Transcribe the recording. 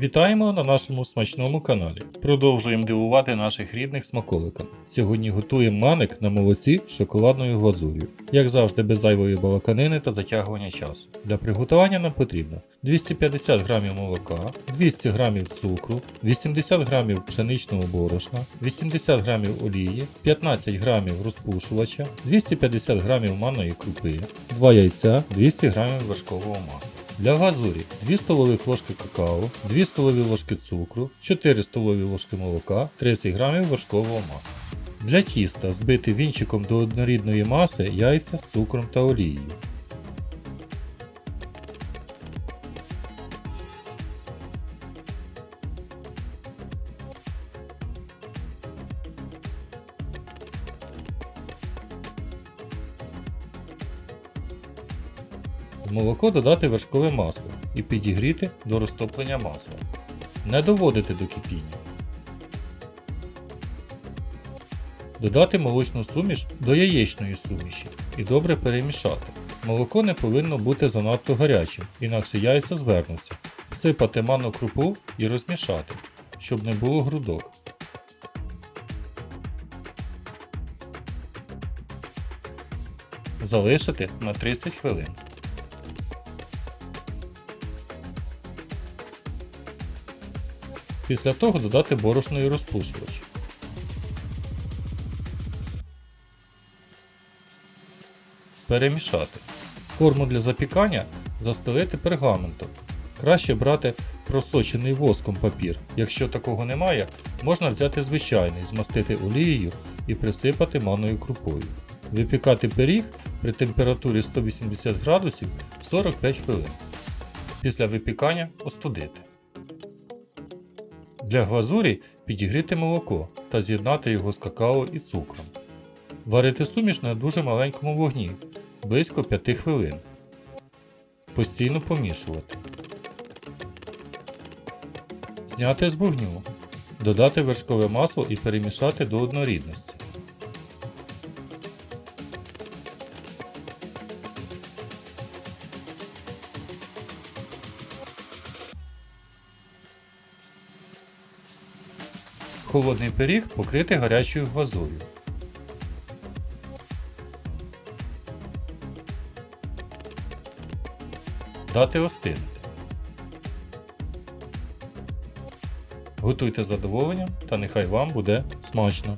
Вітаємо на нашому смачному каналі. Продовжуємо дивувати наших рідних смаколиками. Сьогодні готуємо маник на молоці з шоколадною глазур'ю. Як завжди, без зайвої балаканини та затягування часу. Для приготування нам потрібно 250 г молока, 200 г цукру, 80 г пшеничного борошна, 80 г олії, 15 г розпушувача, 250 г манної крупи, 2 яйця, 200 г вершкового масла. Для глазурі 2 столових ложки какао, 2 столові ложки цукру, 4 столові ложки молока, 30 г вершкового масла. Для тіста збити вінчиком до однорідної маси яйця з цукром та олією. Молоко додати вершкове масло і підігріти до розтоплення масла. Не доводити до кипіння. Додати молочну суміш до яєчної суміші і добре перемішати. Молоко не повинно бути занадто гарячим, інакше яйця звернуться. Всипати манну крупу і розмішати, щоб не було грудок. Залишити на 30 хвилин. Після того додати борошно і розпушувач. Перемішати. Форму для запікання застелити пергаментом. Краще брати просочений воском папір. Якщо такого немає, можна взяти звичайний, змастити олією і присипати манною крупою. Випікати пиріг при температурі 180 градусів 45 хвилин. Після випікання остудити. Для глазурі підігріти молоко та з'єднати його з какао і цукром. Варити суміш на дуже маленькому вогні близько 5 хвилин. Постійно помішувати. Зняти з вогню. Додати вершкове масло і перемішати до однорідності. Холодний пиріг покрити гарячою глазур'ю. Дати остинути. Готуйте задоволенням та нехай вам буде смачно.